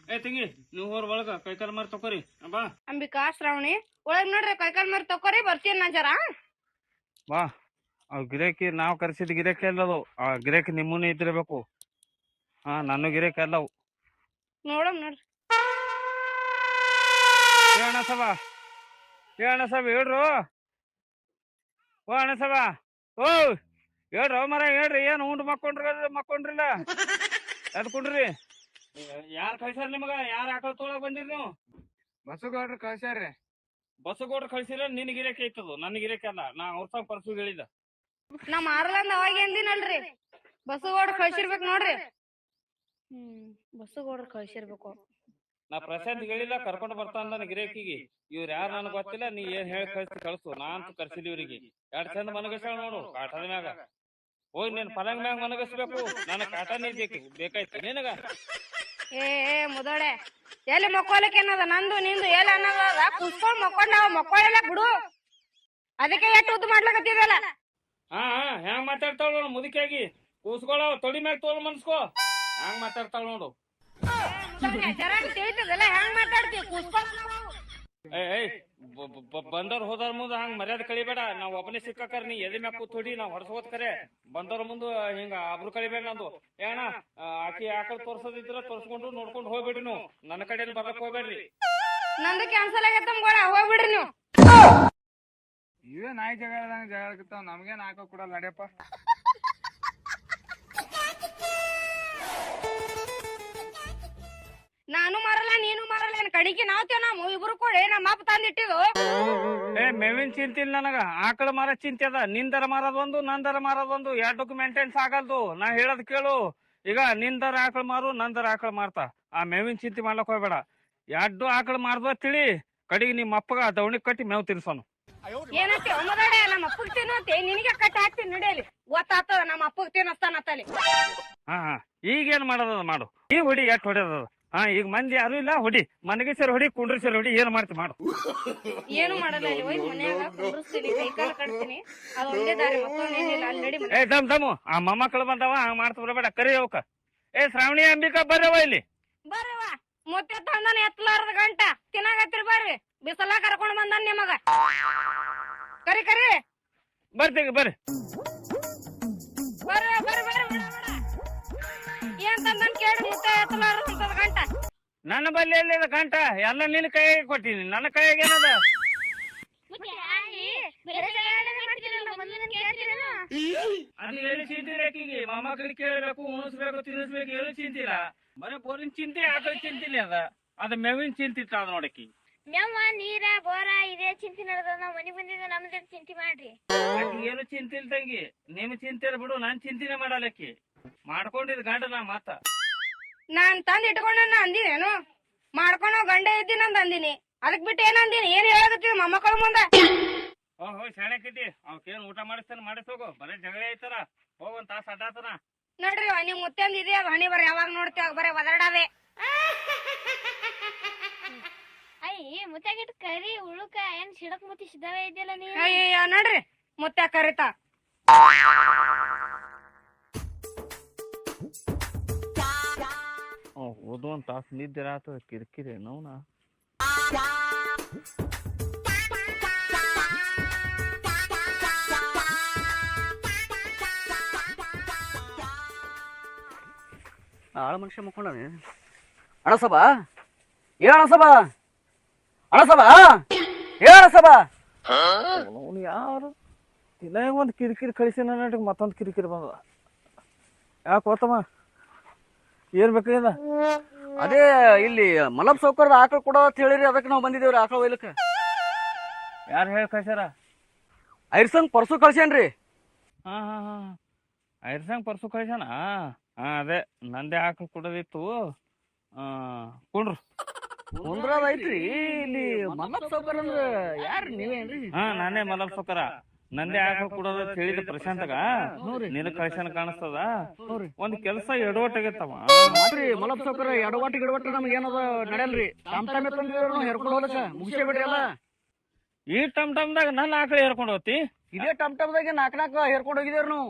ಏ ತಂಗಿ ನೀವು ಹೋರ್ ಒಳಗ ಕೈಕಾಲ್ ಮಾರಿ ತಕೋರಿ. ಬಾ. ಅಂಬಿಕಾ ಶ್ರಾವಣಿ ಒಳಗ್ ನೋಡ್ರಿ ಕೈಕಾಲ್ ಮಾರಿ ತಕೋರಿ ಬರ್ತೀನಿ ನಾ ಜರ? ಬಾ. ಅವ್ ಗಿರಾಕಿ ನಾವ್ ಕರೆಸಿದ ಗಿರಾಕಿ ಅಲ್ಲದು. ಆ ಗಿರಾಕಿ ನಿಮ್ಮನ್ನ ಇದ್ದಿರ್ಬೇಕು. ಹಾ ನನ್ನ ಗಿರಾಕಿ ಅಲ್ಲವು. ನೋಡಮ್ ನೋಡ್ರಿ. ಏ ಅಣ್ಣ ಸಭ. ಏ ಅಣ್ಣ ಸಭ ಹೇಳ್ರು. ಓ ಅಣ್ಣ ಸಭ. ಓ ಹೇಳ್ರು ಮರ ಹೇಳ್ರಿ ಏನು ಉಂಡು ಮಕ್ಕೊಂಡ್ರಿ ಮಕ್ಕೊಂಡ್ರಿಲ್ಲ? ಎದ್ಕೊಂಡ್ರಿ ಯಾರ್ ಕಳ್ಸ್ಯಾರ ನಿಮಗ? ಯಾರ ಆಕಳ ತೊಳಗ್ ಬಂದಿರಿ ನೀವು? ಬಸಗೌಡ್ರ ಕಳ್ಸ್ಯಾರ್ರಿ. ಬಸಗೌಡ್ರ ಕಳ್ಸಿರ ನಿನ್ ಗಿರಾಕಿ ಐತದು. ನನ್ ಗಿರಾಕಿ ಅಲ್ಲ ನಾ ಅವ್ರ ಪರ್ಸು ಹೇಳಿದ. ನಾ ಮಾರಲ್ಲ ಅವಾಗ ಎಂದಿನಲ್ರಿ? ಬಸ್ಸುಗೌಡ್ರ ಕಳ್ಸಿರ್ಬೇಕು ನೋಡ್ರಿ. ಹ್ಮ್ ಬಸ್ಸುಗೌಡ್ರ ಕಳ್ಸಿರ್ಬೇಕು. ನಾ ಪ್ರಶಾಂತ್ ಹೇಳಿಲ್ಲ ಕರ್ಕೊಂಡು ಬರ್ತಾನ ನನ್ನ ಗಿರಾಕಿಗೆ ಇವ್ರ ಯಾರು ನನ್ ಗೊತ್ತಿಲ್ಲ ನೀ ಏನ್ ಹೇಳಿ ಕಳ್ಸಿ ಕಳ್ಸು ನಾನ್ ಕರ್ಸಿದ್ ಕರ್ಸಿಲ್ಲ ಇವ್ರಿಗೆ. ಎರಡ್ ಚಂದ ಮನಗಸ್ಯಾಳ ನೋಡು ಕಾಟದ ಮ್ಯಾಗ. ಹೋಗಿ ನೀನ್ ಪಲಂಗ್ ಮ್ಯಾಗ ಮನಗಸ್ಬೇಕು ನನ್ನ ಕಾಟ ಬೇಕು ಬೇಕಾಯ್ತು. ನಿನಗ? ಏ ಮುದೋಡೆ. ಎಲ್ಲಿ ಮಕ್ಕೋಲಕ್ಕೆ ಏನದ ನಂದು ನಿಂದು ಎಲ್ಲಿ ಅನ್ನೋದ? ಕುಸ್ಕೊಂಡ್ ಮಕ್ಕೊಂಡ್ ನಾವು ಮಕ್ಕೊಳ್ಳಲ್ಲ ಬಿಡು. ಅದಕ್ಕೆ ಎಷ್ಟು ಉದ್ದು ಮಾಡ್ಲಕತ್ತಿದಲ್ಲ ಹಾ ಹಾ ಹೆಂಗ್ ಮಾತಾಡ್ತಾಳ ನೋಡು ಮುದುಕಿಯಾಗಿ. ಕೂಸ್ಕೊಳ್ಳೋ ತೊಡಿ ಮ್ಯಾಗ ತೋಲ್ ಮನ್ಸ್ಕೋ. ಹ್ಯಾಂಗ್ ಮಾತಾಡ್ತಾಳ ನೋಡು. ಜರ ತಿಳಿತದಲ್ಲ? ಹೆಂಗ್ ಮಾತಾಡ್ತಿ? ಕುಸ್ಕೊಂಡ್ ಏ ಏಯ್ ಬಂದವ್ರ ಹೋದವ್ರ ಮುಂದ ಹಂಗ ಮರ್ಯಾದೆ ಕಳಿಬೇಡ. ನಾವ್ ಒಬ್ಬನೇ ಸಿಕ್ಕಾಕರ್ ನೀ ಎದೆ ಮ್ಯಾಗ ಕೂತೋಡಿ ನಾವ್ ಹೊರಸೋದ್ ಕರೆ. ಬಂದವ್ರ ಮುಂದ ಹಿಂಗ ಅಬ್ರು ಕಳಿಬೇಡ ನಂದು. ಏನ ಆಕಿ ಆಕಳ ತೋರ್ಸೋದಿದ್ರ ತೋರ್ಸ್ಕೊಂಡು ನೋಡ್ಕೊಂಡು ಹೋಗ್ಬೇಡ್ರಿ ನೀವು. ನನ್ನ ಕಡೆ ಬರ್ಲಕ್ ಹೋಗ್ಬೇಡ್ರಿ. ನಂದು ಕ್ಯಾನ್ಸಲ್ ಆಗೈತಮ್ ಗೋಳ ಹೋಗ್ಬಿಡ್ರಿ ನೀವು. ಇವೇ ನಾಯಿ ಜಗಳದಂಗ ಜಗಳಕತ್ತಾವ ನಮ್ಗೇನ್ ಹಾಕೋ ಕೂಡ ನಡಿಯಪ್ಪ. ನಾನು ಮಾರಲ್ಲ ನೀನು ಮಾರಲ್ಲ ಏನ್ ಕಡಿಗೆ ನಾವ್ ನಾವು? ಇಬ್ರು ಕೊಡಿ ನಮ್ಮ ಅಪ್ಪ ತಂದಿಟ್ಟಿದ್ದು ಏ ಮೇವಿನ ಚಿಂತೆ ಇಲ್ಲ ನನಗ. ಆಕಳ ಮಾರ ಚಿಂತೆ ಅದ. ನಿಂದರ ಮಾರೋದೊಂದು ನಂದರ ಮಾರೋದೊಂದು ಎರಡಕ್ಕೂ ಮೇಂಟೆನ್ಸ್ ಆಗಲ್ದು ನಾ ಹೇಳದ್ ಕೇಳು. ಈಗ ನಿಂದರ ಆಕಳ ಮಾರು ನಂದರ ಆಕಳ ಮಾರ್ತಾ. ಆ ಮೇವಿನ ಚಿಂತೆ ಮಾಡ್ಲಕ್ ಹೋಗ್ಬೇಡ. ಎರಡು ಆಕಳ ಮಾರ್ದ ತಿಳಿ ಕಡಿಗೆ ನಿಮ್ಮ ಅಪ್ಪಗ ದವಣಿ ಕಟ್ಟಿ ಮೇವ್ ತಿನ್ಸೋನು ಏನಂತೆ? ಒಮ್ಮದಾಡೆ ನಮ್ಮ ಅಪ್ಪಗ್ ತಿನ್ನತ್ತೆ ನಿನಗೆ ಕಟ್ಟಿ ಹಾಕ್ತೀನಿ ನಡೆಯಲಿ ಗೊತ್ತಾಗ್ತದ ನಮ್ಮ ಅಪ್ಪಗ್ ತಿನ್ನಸ್ತಾನತ್ತಲ್ಲಿ ಹಾ ಹಾ. ಈಗೇನ್ ಮಾಡೋದದ ಮಾಡು. ಈ ಹೊಡಿ ಎಟ್ ಹೊಡೆದದ ಹಾ ಈಗ ಮಂದಿ ಯಾರು ಇಲ್ಲ ಹೊಡಿ. ಮನೆಗೆ ಸರ್ ಹೊಡಿ ಕುಂಡ್ರಿ ಸರ್ ಹೊಡಿ ಏನ್ ಮಾಡ್ತಿ ಮಾಡು. ಏನು ಮಾಡಲ್ಲ ಇಲ್ಲಿ ಹೋಗಿ ಮನ್ಯಾಗ ಕುಂಡ್ರಸ್ತೀನಿ ಕೈ ಕಾಲು ಕಟ್ತೀನಿ. ಅದು ಒಂದೇ ದಾರಿ ಮತ್ತೊಂದೇನಿಲ್ಲ ಅಲ್ಲಿ ನಡಿ ಮನೆ. ಏ ದಮ್ ದಮ್ಮು ಆ ಮೊಮ್ಮಕ್ಕಳು ಬಂದವ ಹಂಗ ಮಾಡ್ತ ಬರಬೇಡ ಕರಿ ಅವಕ್ಕ. ಏ ಶ್ರಾವಣಿ ಅಂಬಿಕಾ ಬರವ ಇಲ್ಲಿ? ಬರವ. ಮುತ್ತೆ ತಂದನ ಎತ್ತಲಾರದ ಗಂಟ. ತಿನ್ನಾಗತ್ತಿರಿ ಬರ್ರಿ. ಬಿಸಲ ಕರ್ಕೊಂಡ್ ಬಂದನ್ ನಿಮಗ. ಕರಿ ಕರಿ. ಬರ್ತೀವಿ ಬರ್ರಿ ಬರ್ರಿ ಬರ್ರಿ. ಏನ್ ತಂದನ್ ಕೇಳಿ ಮುತ್ತೆ ಎತ್ತಲಾರ್ದ ಗಂಟ? ನನ್ನ ಬಲ್ಲಿ ಎಲ್ಲಿದ ಗಂಟ? ಎಲ್ಲ ನಿನ್ನ ಕೈಗೆ ಕೊಟ್ಟಿನಿ. ನನ್ನ ಕೈಗೆ ಏನದ? ಅದು ಏನು ಆಕಿಗೆ? ಮೊಮ್ಮಕ್ಕಳಿಗೆ ಕೇಳಬೇಕು ಉಣಿಸ್ಬೇಕು ತಿನ್ನಿಸ್ಬೇಕು ಏನು ಚಿಂತಿಲ್ಲ? ಬರೀ ಬೋರಿನ ಚಿಂತೆ ಆಕಳ ಚಿಂತಿಲ್ಲ ಅದ. ಅದ ಮೇವಿನ ಚಿಂತಿತ್ತ ಅದ ನೋಡಕಿ ನಮ್ಮ ನೀರ ಬೋರ ಇದೇ ಚಿಂತೆ ನಡೆದ ನಾವ್ ಮನಿ ಬಂದಿದ್ದ ನಮ್ದೇ ಚಿಂತೆ ಮಾಡ್ರಿ. ಆಕಿಗೆ ಏನು ಚಿಂತೆ ಇಲ್ಲ ತಂಗಿ ನಿಮ್ ಚಿಂತೆ ಬಿಡು ನಾನ್ ಚಿಂತಿನೇ ಮಾಡಲಕ್ಕಿ ಮಾಡ್ಕೊಂಡಿದ್ ಗಂಡ ನಾ ಮಾತ. ನಾನ್ ತಂದ್ ಇಟ್ಕೊಂಡ ಅಂದಿನೇನು? ಮಾಡ್ಕೊಂಡ್ ಗಂಡ ಇದ್ದೀನಿ ಅಂತ ಅಂದಿನಿ. ಅದಕ್ ಬಿಟ್ಟು ಏನ್ ಅಂದಿನಿ? ಏನ್ ಹೇಳಕತ್ತಿ ಮೊಮ್ಮಕ್ಕಳ ಮುಂದ? ಹೋ ಹೋ ಶಾಣೆ ಕಿದ್ದಿ ಅವಕ್ಕೇನ್ ಊಟ ಮಾಡಿಸ್ತಾನ ಮಾಡಿಸೋಗು ಬರೀ ಜಗಳ ಐತಲ್ಲ. ಹೋಗ್ ಒಂದ್ ತಾಸ ಅಡ್ಡಾತನ ನೋಡ್ರಿ ನಿಮ್ ಮುತ್ತಂದ್ ಇದೆ ಅದು ಹಣಿ ಬರ ಯಾವಾಗ ನೋಡ್ತೀವಿ ಬರೀ ಒದರಡಾವೆ ಅಯ್ಯ ಮುತ್ತಾಗಿಟ್ ಕರಿ ಉಳುಕ ಏನ್ ಸಿಡಕ್ ಮುತ್ತಿ ಸಿದ್ಧವೇ ಇದೆಯಲ್ಲ ನೀ ಅಯ್ಯಯ್ಯ ನೋಡ್ರಿ ಮುತ್ತ ಕರಿತಾ. ಓದು ಅಂತ ತಾಸು ನಿದ್ದೆ ಆತದ ಕಿರಿಕಿರಿ ನೋವ್ನ ಆಳ ಮನುಷ್ಯ ಮುಕ್ಕೊಂಡನೆ ಅಣಸಬಾ ಏ ಅಣಸಬಾ ಅಣಸಬಾ ಏ ಅಣಸಬಾ ಅವನು ಯಾರು ದಿನ ಒಂದು ಕಿರಿಕಿರಿ ಕಳಿಸಿ ನನಗೆ ಮತ್ತೊಂದು ಕಿರಿಕಿರಿ ಬಂದ ಯಾಕೆ ಗೊತ್ತಮ್ಮ ಏನ್ ಅದ ಅದೇ ಇಲ್ಲಿ ಮಲಬ್ ಸೌಕರ್ಯದ ಆಕಳ ಕೊಡ ಅಂತ ಹೇಳಿರಿ ಅದಕ್ಕೆ ನಾವು ಬಂದಿದ್ದೇವ್ರಿ ಆಕಳ ಒಯ್ಲಕ್ಕ ಯಾರು ಹೇಳಿ ಕಳ್ಸ್ಯಾರ? ಐರ್ಸಂಗ್ ಪರ್ಸು ಕಳ್ಸೇನ್ರಿ ಹಾ ಹಾ ಹಾ. ಐರ್ಸಂಗ್ ಪರ್ಸು ಕಳ್ಸ್ಯಾನ? ಹಾ ಅದೇ ನಂದೇ ಆಕಳ ಕೊಡೋದಿತ್ತು. ಆ ಕುಂಡ್ರು. ಕುಂದ್ರದ ಐತ್ರಿ. ಇಲ್ಲಿ ಮಲಬ್ ಸೌಕರ್ಯ ಅಂದ್ರ ಯಾರು ನೀವೇನ್ರಿ? ಹಾ ನಾನೇ ಮಲಬ್ ಸೌಕರ ನಂದೇ ಆಗೋ ಕೊಡೋದು ಅಂತ ಹೇಳಿದ ಪ್ರಶಾಂತಗ? ಹ್ಞೂರಿ. ನಿನ್ ಕಳ್ಸ್ಯಾನ ಕಾಣಿಸ್ತದ. ಒಂದ್ ಕೆಲಸ ಎಡವಟ್ಟಾಗೈತವ? ಮಾಡ್ರಿ ಮಲಪ್ ಸೌಕರ್ಯ ಎಡವಟ್ ಗಿಡವಟ್ ನಮ್ಗೆ ಏನದ ನಡೆಯಲ್ರಿ? ಟಮ್ ಟಮ್ ತಂದಿದ್ರು ಹೆರ್ಕೊಂಡು ಹೋಗ್ಲಕ್ಕ? ಮುಗಿಸೇ ಬಿಡ್ರಿ ಎಲ್ಲ. ಈ ಟಮ್ ಟಮ್ದಾಗ ನನ್ನ ಆಕಳ ಹೇರ್ಕೊಂಡು ಹೋಗ್ತಿ ಇದೇ ಟಮ್ ಟಮ್ದಾಗ ನಾಕ್ ನಾಕ್ ಹೇರ್ಕೊಂಡು ಹೋಗಿದೇವ್ರಿ ನಾವು.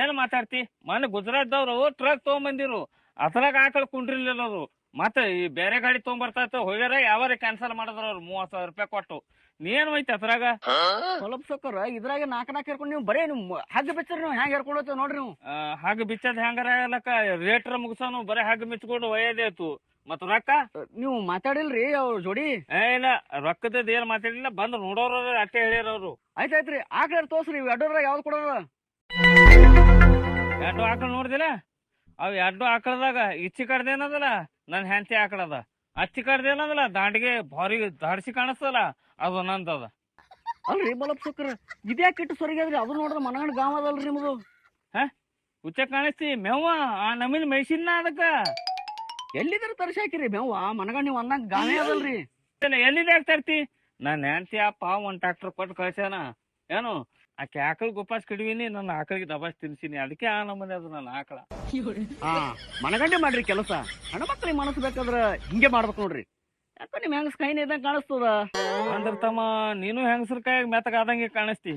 ಏನ್ ಮಾತಾಡ್ತಿ? ಮೊನ್ನೆ ಗುಜರಾತ್ದವ್ರು ಟ್ರಕ್ ತಗೊಂಬಂದಿರು. ಅದ್ರಾಗ ಆಕಳ ಕುಂಡ್ರಿಲ್ಲ ಅದು ಮತ್ತೆ ಈ ಬೇರೆ ಗಾಡಿ ತಗೊಂಬರ್ತಾ ಹೋಗ್ಯಾರ ಯಾವಾರ ಕ್ಯಾನ್ಸಲ್ ಮಾಡಿದ್ರ ಅವ್ರು ಮೂವತ್ ಸಾವಿರ ರೂಪಾಯಿ ಕೊಟ್ಟು. ಏನ್ ಐತೆ ಅದ್ರಾಗ ಸ್ವಲ್ಪ ಸೊಕ್ಕರ ಇದ್ರಾಗ ನಾಲ್ಕು ನಾಲ್ಕು ಹೇರ್ಕೊಂಡು ನೀವು ಬರೇ ನಿಮ್ ಹಗ್ಗ ಬಿಚ್ಚರ್ ನೀವು ಹ್ಯಾಂಗ ಹೇರ್ಕೊಂಡು ಹೋಗ್ತೇವೆ ನೋಡ್ರಿ ನೀವು. ಆ, ಹಾಗೆ ಬಿಚ್ಚದ್ ಹೆಂಗಾರ ಆಗ್ಲಕ್ಕ? ರೇಟ್ರ ಮುಗಿಸೋನು ಬರೇ ಹಗ್ ಮಿಚ್ಕೊಂಡು ಒಯ್ಯದೇ ಆಯ್ತು ಮತ್ ರೊಕ್ಕ? ನೀವು ಮಾತಾಡಿಲ್ರಿ ಅವ್ರ ಜೋಡಿ? ಏ ಇಲ್ಲ ರೊಕ್ಕದ ಏನ್ ಮಾತಾಡಿಲ್ಲ ಬಂದ್ ನೋಡೋರ ಅಟ್ಟೆ ಹೇಳ್ಯಾರ ಅವ್ರು ಆಯ್ತಾಯ್ತ್ರಿ ಆಕಳ ತೋರ್ಸ್ರಿ ಅಡ್ಡೋರ ಯಾವ್ದ್ ಯಾವ್ದು ಕೊಡೋರ? ಎರಡು ಆಕಳ ನೋಡ್ದಿಲ್ಲ? ಅವ್ ಎರಡು ಆಕಳದಾಗ ಇಚ್ಚಿ ಕಡ್ದೇನದಲ್ಲ ನನ್ ಹೆಂಡತಿ ಆಕಳದ. ಅಚ್ಚಿ ಕಡ್ದೇನದಲ್ಲ ದಾಂಡಿಗೆ ಭಾರಿ ದಾಡ್ಸಿ ಕಾಣಿಸ್ತಲ್ಲ ಅದು ನಂದದ ಅಲ್ರಿ ಬಲಪ್ ಸುಕ್ರ ಇದ್ಯಾಕೆ ಇಟ್ಟು ಸರಿಗಾದ್ರಿ ಅದು ನೋಡ್ರ ಮನಗಂಡ ಗಾಂವ್ ಅದಲ್ರಿ ನಿಮ್ದು. ಹುಚ್ಚ ಕಾಣಿಸ್ತಿ? ಮೇವ್ವ ಆ ನಮೀನ್ ಮೆಷಿನ್ನ ಅದಕ್ಕ ಎಲ್ಲಿದ್ರ ತರ್ಸಾಕಿರಿ ಮೇವ್ವ? ಮನಗಂಡ್ ನೀವು ಅಂದಂಗ ಗಾವೇ ಅದಲ್ರಿ. ಇದನ್ನ ತರ್ತಿ? ನನ್ನ ಹೆಂಡತಿ ಅಪ್ಪ ಒಂದ್ ಟ್ರಾಕ್ಟರ್ ಕೊಟ್ಟು ಕಳ್ಸ್ಯಾನ. ಏನು ಆಕೆ ಆಕಳ ಗುಪಾಸ್ ಕಡಿವಿನಿ ನನ್ನ ಆಕಳಿಗೆ ದಬಾಸ್ ತಿನ್ಸಿನಿ. ಅದಕ್ಕೆ ಆ ನಮ್ಮನೆ ಅದು ನನ್ನ ಆಕಳ. ಹಾ ಮನಗಂಡೆ ಮಾಡ್ರಿ ಕೆಲಸ. ಹಣ ಮಕ್ಕಳಿಗೆ ಮನಸ್ಸು ಬೇಕಾದ್ರ ಹಿಂಗೆ ಮಾಡ್ಬೇಕು ನೋಡ್ರಿ. ಯಾಕ ನಿಮ್ ಹೆಂಗ್ ಸ್ಕೈನ್ ಇದ್ದಂಗ ಕಾಣಿಸ್ತದ? ಅಂದ್ರ ತಮ್ಮ ನೀನು ಹೆಂಗಸ್ರ ಕೈಯಾಗ ಮೆತ್ತಗಾದಂಗೆ ಕಾಣಿಸ್ತಿ.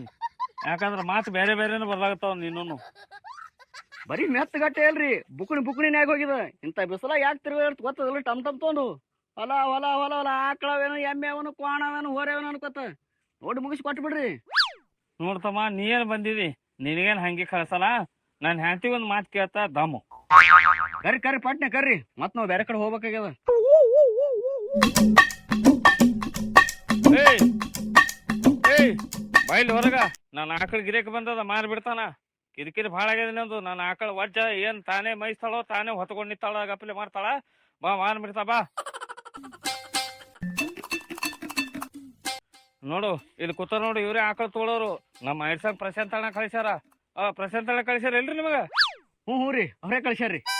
ಯಾಕಂದ್ರ ಮಾತು ಬೇರೆ ಬೇರೆನೂ ಬರ್ಲಾಗತ್ತಾವ ನೀನು ಬರೀ ಮೆತ್ತಗಟ್ಟೆ ಅಲ್ರಿ ಬುಕ್ಣಿ ಬುಕ್ಣಿನ್ಯಾಗ ಹೋಗಿದ. ಇಂಥ ಬಿಸಿಲ ಯಾಕೆ ತಿರುಗಾಡ್ತ ಗೊತ್ತದಲ್ಲ ಟಮ್ ಟಮ್ ತೊಗೊಂಡು. ಹೊಲ ಹೊಲ ಹೊಲ ಹೊಲ ಆಕಳವೇನು ಎಮ್ಮೆ ಅವನು ಕ್ವಾಣವೇನು ಹೋರೇವನು ಅನ್ಕೋತ. ನೋಡಿ ಮುಗಿಸಿ ಕೊಟ್ಟು ಬಿಡ್ರಿ. ನೋಡ್ತಮ್ಮ ನೀ ಏನ್ ಬಂದಿದಿ? ನಿನಗೇನ್ ಹಂಗೆ ಕಳ್ಸಲ್ಲ? ನನ್ನ ಹೆಂಡತಿ ಒಂದ್ ಮಾತು ಕೇಳ್ತಾ ದಮ್ಮು. ಕರಿ ಕರಿ ಪಟ್ನೆ ಕರ್ರಿ ಮತ್ ನಾವ್ ಬೇರೆ ಕಡೆ ಹೋಗ್ಬೇಕಾಗ್ಯದ. ಬೈಲ್ ಹೊರಗ. ನನ್ನ ಆಕಳ ಗಿರೇಕ್ ಬಂದದ, ಮಾರ್ ಬಿಡ್ತಾನ. ಕಿರಿಕಿರಿ ಭಾಳ ಆಗ್ಯದ ನಂದು ನನ್ನ ಆಕಳ ವಜ್ಜ, ಏನ್ ತಾನೇ ಮೈಸ್ತಾಳೋ ತಾನೇ ಹೊತ್ಕೊಂಡ್ ನಿಂತಾಳ, ಗಪ್ಲೆ ಮಾಡ್ತಾಳ. ಬಾ, ಮಾರ್ ಬಿಡ್ತಾ, ಬಾ. ನೋಡು, ಇಲ್ಲಿ ಕೂತ ನೋಡು, ಇವ್ರೇ ಆಕಳ ತಗೊಳೋರು. ನಮ್ಮ ಐಡ್ಸಂಗ್ ಪ್ರಶಾಂತ್ ಅಣ್ಣ ಕಳಿಸ್ಯಾರ. ಆ, ಪ್ರಶಾಂತ್ ಅಣ್ಣ ಕಳಿಸ್ಯಾರ ಇಲ್ರಿ ನಿಮಗ? ಹ್ಞೂ ಹ್ಞೂ ರೀ. ಅವರೇ ಕಳಿಸ್ಯಾರ ಹಾಕೊಳ್ಳೋದು ರೇಟ್ ಗೀಟ್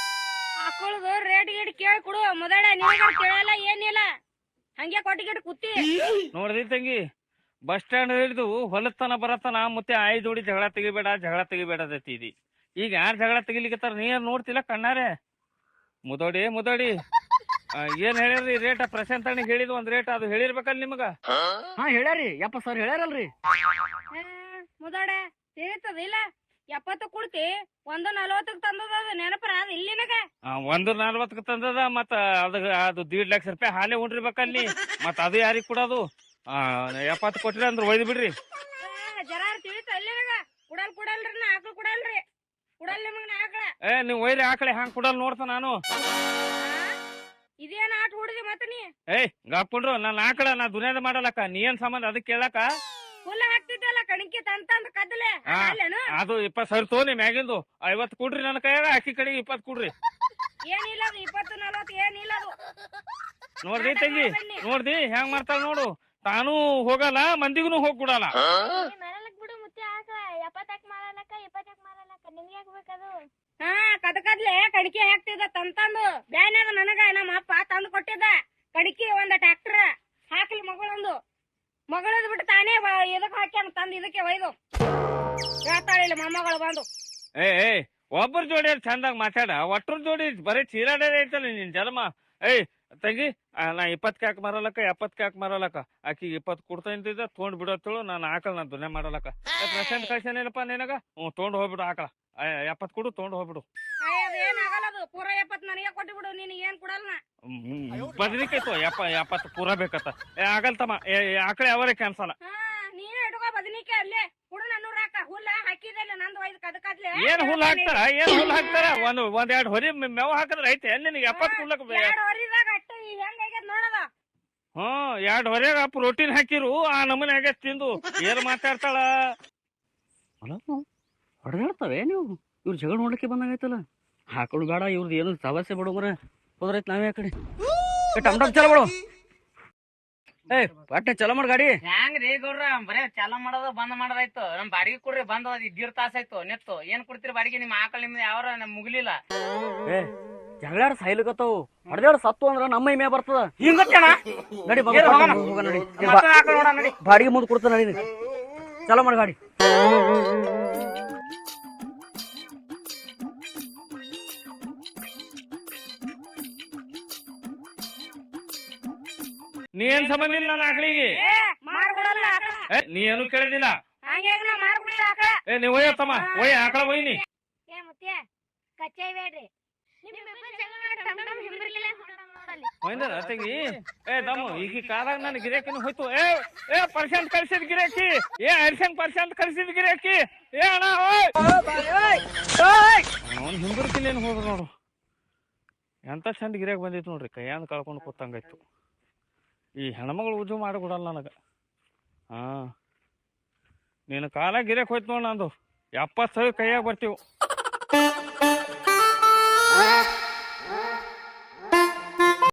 ಕೇಳಿ ಕೊಡು ಮೊದಲ ನಿನಗ ಕೇಳಲ್ಲ ಏನಿಲ್ಲ. ಹಂಗೆ ಕೊಟ್ಟಿಗಿಟ್ಟು ಕುತ್ತಿ. ನೋಡ್ರಿ ತಂಗಿ ಬಸ್ ಸ್ಟ್ಯಾಂಡ್ ಹಿಡಿದು ಹೊಲತನ ಬರತನ ಮತ್ತೆ ಆಯ್ ಜೋಡಿ ಜಗಳ ತೆಗಿಬೇಡ ಜಗಳ ತೆಗಿಬೇಡ ಅಂತೀದಿ ಈಗ ಯಾರು ಜಗಳ ತೆಗಿಲಿಕತ್ತಾರ ನೀರ್ ನೋಡ್ತಿಲ್ಲ ಕಣ್ಣಾರೆ? ಮುದೋಡಿ ಮುದೋಡಿ. ಆ, ಏನ್ ಹೇಳ್ಯಾರಿ ರೇಟ್ ಪ್ರಶಾಂತ್ ಅಣ್ಣಿಗೆ ಹೇಳಿದ್ ಒಂದ್ ರೇಟ್ ಅದು ಹೇಳಿರ್ಬೇಕಲ್ಲ ನಿಮಗ? ಹಾ ಹೇಳ್ಯಾರಿ ಯಪ್ಪ ಸರ್ ಹೇಳ್ಯಾರಲ್ರಿ. ಮುದೋಡೆ ತಿಳಿತದ ಇಲ್ಲ? ಎಪ್ಪತ್ತು ಕೊಡ್ತಿ ಒಂದು ನಲ್ವತ್ತಕ್ ತಂದದ ಅದು ನೆನಪರ ಅದು ಇಲ್ಲಿ ನಿನಗ? ಆ, ಒಂದು ನಲ್ವತ್ತಕ್ಕೆ ತಂದದ ಮತ್ತ ಅದ ಅದು ದೀಡ್ ಲಕ್ಷ ರೂಪಾಯಿ ಹಾಲೆ ಉಂಡ್ರಿಬೇಕಲ್ಲಿ. ಮತ್ತ ಅದು ಯಾರಿಗ್ ಕೊಡೋದು? ಎಪ್ಪತ್ತು ಕೊಟ್ರಿ ಅಂದ್ರೆ ಒಯ್ದು ಬಿಡ್ರಿ. ಜರ ತಿಳಿತ ಅಲ್ಲಿನಗ ಕುಡಲ್ ಕುಡಲ್ರಿ ನಾ ಆಕಳು ಕುಡಲ್ರಿ. ಕುಡಲ್ ನಿಮಗ್ ನಾ ಆಕಳ ಏ ನೀವ್ ಒಯ್ರಿ ಆಕಳೆ ಹಂಗ್ ಕುಡಲ್ ನೋಡ್ತ ನಾನು? ಇದೇನ್ ಆಟ ಹುಡುದಿ ಮತ್ತ ನೀ? ಏಯ್ ಗಾಪ್ಕೊಂಡ್ರು ನನ್ನ ಆಕಳ ನಾ ದುನಿಯಾದ ಮಾಡಲಕ್ಕ ನೀ ಏನ್ ಸಂಬಂಧ ಅದಕ್ಕೆ ಕೇಳಕ ಹುಲ್ಲ ಹಾಕ್ತಿದ್ದಲ್ಲ ಕಣಕಿ ತಂದ್ ಕದ್ಲೆ. ಅಲ್ಲೇನು? ಅದು ಇಪ್ಪತ್ ಸಾವಿರ ತೋನಿ ಮ್ಯಾಗಿಂದು. ಐವತ್ ಕೊಡ್ರಿ ನನ್ನ ಕೈಯಾಗ ಅಕ್ಕಿ ಕಡೆ ಇಪ್ಪತ್ತು ಕೊಡ್ರಿ. ಏನಿಲ್ಲ ಅದು ಇಪ್ಪತ್ತು ನಲ್ವತ್ತು ಏನಿಲ್ಲ ಅದು ನೋಡ್ರಿ ತಂಗಿ ನೋಡ್ರಿ ಹೆಂಗ್ ಮಾಡ್ತಾಳ ನೋಡು. ತಾನು ಹೋಗಲ್ಲ ಮಂದಿಗೂ ಹೋಗ್ ಕೊಡಲ್ಲ ಮರಲಕ್ ಬಿಡು ಮುತ್ತಿ ಆಕ ಎಪ್ಪತ್ತಾಕ್ ಮಾರಲಕ್ಕ ಇಪ್ಪತ್ತಾಕ್ ಮಾರಲಕ್ಕ ನಿಮ್ಗೆ ಯಾಕೆ ಬೇಕದು? ಹಾ ಕದಕದ್ಲೆ ಕಡಿಕೆ ಹಾಕ್ತಿದ್ದ ತಂದ್ ಬ್ಯಾನ್ಯಾಗ ನನಗ ನಮ್ಮ ಅಪ್ಪ ತಂದು ಕೊಟ್ಟಿದ್ದ. ಕಡಿಕೆ ಒಂದ್ ಟ್ರ್ಯಾಕ್ಟರ್ ಹಾಕ್ಲಿ ಮಗಳೊಂದು. ಮಗಳದ್ ಬಿಟ್ಟು ತಾನೇ ಇದಕ್ ಹಾಕ್ಯಾನ ತಂದು ಇದಕ್ಕೆ ಒಯ್ದು. ಹೇಳ್ತಾಳಿಲ್ಲ ಮೊಮ್ಮಗಳು ಬಂದು. ಏ ಏ ಒಬ್ಬರ ಜೋಡಿ ಚಂದಾಗ ಮಾತಾಡ. ಒಟ್ರ ಜೋಡಿ ಬರೀ ಚೀರಾಡೇ ಐತಲ್ಲ ನಿನ್ ಜನ್ಮ. ಏಯ್ ತಂಗಿ ಆ, ನಾ ಇಪ್ಪತ್ ಕಾಕ್ ಮಾರಲಕ್ಕ ಎಪ್ಪತ್ ಕಾಕ್ ಮಾರಲಕ್ಕ. ಆಕಿಗೆ ಇಪ್ಪತ್ತು ಕೊಡ್ತಾ ನಿಂತಿದ್ದ ತೊಗೊಂಡ್ ಬಿಡತ್ತಳು ನಾನು ಆಕಳ ನಾ ದುನೆ ಮಾಡಲಕ್ಕ. ಪ್ರಶಾಂತ್ ಕಳ್ಸೇನಿಲ್ಲಪ್ಪ ನಿನಗ? ಹ್ಞೂ ತೊಗೊಂಡು ಹೋಗ್ಬಿಡು ಆಕಳ. ಎಪ್ಪತ್ತು ಕೊಡು ತೊಗೊಂಡು ಹೋಗ್ಬಿಡು. ಅದು ಪೂರ ಎಪ್ಪತ್ ನನಗೆ ಕೊಟ್ಟಿಬಿಡು ನಿನಗೆ ಏನ್ ಕೊಡಲ್ಲ. ಬದ್ನಿಕಾಯಿ ತೋ ಎಪ್ಪ ಎಪ್ಪತ್ತು ಪೂರ ಬೇಕತ್ತ. ಏ ಆಗಲ್ತಮ್ಮ ಏ ಏ, ಅವರೇ ಕ್ಯಾನ್ಸಲ್. ಹಾ ನೀನೇ ಇಟ್ಕೋ ಬದನಿಕಾಯಿ ಅಲ್ಲೇ. ಹುಡು ನನ್ನೂರ ಹಾಕ ಹುಲ್ಲ ಹಾಕಿದಲ್ಲ ನಂದು ಒಯ್ದು ಕದಕದ್ಲೆ ಏನ್ ಹುಲ್ ಹಾಕ್ತಾರ ಏನ್ ಹುಲ್ಲ ಹಾಕ್ತಾರ? ಒಂದು ಒಂದ್ ಎರಡು ಹೊರಿ ಮೇವ್ ಹಾಕಿದ್ರೆ ಐತೆ ನಿನಗೆ ಎಪ್ಪತ್ ಕುಡ್ಲಕ್ ಎರಡು ಹೊರಿದಾಗ ಅಟ್ಟ ಈಗ ಹೆಂಗಾಗ್ಯದ ನೋಡದ ಹ್ಮ್ ಎರಡ್ ಹೊರೆಗ ಪ್ರೋಟೀನ್ ಹಾಕಿರು ಆ ನಮೂನೆ ಆಗೈತ್ ತಿಂದು. ಏನ್ ಮಾತಾಡ್ತಾಳ? ಹೊಡೆದಾಡ್ತಾವೆ ನೀವು? ಇವ್ರು ಜಗಳ ನೋಡಕ್ಕೆ ಬಂದಂಗೈತಲ್ಲ ಹಾಕೊಂಡು ಬೇಡ ಇವ್ರದ್ದು ಏನು ಸಮಸ್ಯೆ ಬಿಡು ಮರ ಹೋದ್ರೈತ್ ನಾವೇ ಆ ಕಡೆ. ಟಮ್ ಟಮ್ ಚಲೋ ಬಿಡು ಏ ಪಟ್ಟೆ ಚಲೋ ಮಾಡಿ ಗಾಡಿ. ಹ್ಯಾಂಗ್ರಿ ಗೌಡ್ರ? ಬರೇ ಚಾಲ ಮಾಡೋದು ಬಂದ್ ಮಾಡೋದಾಯ್ತು. ನಮ್ ಬಾಡಿಗೆ ಕೊಡ್ರಿ ಬಂದ್ ಅದ್ ಇದ್ದೀರ್ ತಾಸ ಆಯ್ತು ನೆತ್ತು. ಏನ್ ಕೊಡ್ತೀರಿ ಬಾಡಿಗೆ? ನಿಮ್ ಆಕಳ ನಿಮ್ದು ಯಾವಾರ? ನಮ್ ಮುಗಿಲಿಲ್ಲ. ಏ ಜಗಳಾಡ ಸೈಲಕತ್ತವು ಹೊಡೆದಾಡ ಸತ್ತು ಅಂದ್ರ ನಮ್ಮ ಇಮೆ ಬರ್ತದ. ಹಿಂಗತ್ತೇಣ ನಡಿ ಮಗ, ಹೋಗೋಣ? ಹೋಗೋಣ? ನಡಿ. ಏ, ಬಾ- ಮತ್ತೊಂದ್ ಆಕಳ ನೋಡ ನಡಿ. ಬಾಡಿಗೆ ಮುಂದೆ ಕೊಡ್ತಾನ ನಡಿ ನೀ. ಚಲೋ ಮಾಡಿ ಗಾಡಿ. ನೀ ಏನ್ ಸಂಬಂಧ ಇಲ್ಲ ನನ್ನ ಆಕಳಿಗೆ ಏ ನೀ ಏನು ಕೇಳಿದಿಲ್ಲ ನಾ ಏ ನೀ ಒಯ್ಯತ್ತಮ್ಮ ಒಯ್ಯ ಆಕಳ ಒಯ್ನಿ. ಏ ಮುತ್ಯ ಕಚ್ಚೈ ಬೇಡ್ರಿ. ನಿಮ್ ಜಗಳ ಟಮ್ ಟಮ್ ಹಿಂಬರ್ಲಿಲ್ಲ ನೋಡಲ್ಲಿ. ಒಯ್ದ ತಂಗಿ ಏ ದಮ್ಮು ಈಗ ಕಾದಾಗ ನನ್ನ ಗಿರಾಕಿನ ಹೋಯ್ತು. ಏ ಏ ಪರ್ಸೆಂಟ್ ಕಳ್ಸಿದ್ ಗಿರಾಕಿ. ಏ ಅರ್ಸೆಂಟ್ ಪರ್ಸೆಂಟ್ ಕಳ್ಸಿದ್ ಗಿರಾಕಿ. ಏ ಅಣ್ಣ ಓಯ್. ಅವ್ನು ಹಿಂಬರ್ಕಿಲ್ಲ ಏನು ಹೋದ್ರು ನೋಡು. ಎಂತ ಚಂದ ಗಿರಾಕ್ ಬಂದಿತ್ತು ನೋಡ್ರಿ ಕೈಯಾಂದ ಕಳ್ಕೊಂಡು ಕೂತಂಗಾಯ್ತು. ಈ ಹೆಣ್ಮಗಳು ಉಜು ಮಾಡಿ ಕೊಡಲ್ಲ ನನಗೆ. ಹಾ. ನೀನು ಕಾಲ ಗಿರಾಕ್ ಹೋಯ್ತು ನೋಡ್ ನಂದು. ಎಪ್ಪತ್ತು ಸಾವಿರ ಕೈಯಾಗ ಬರ್ತೀವಿ.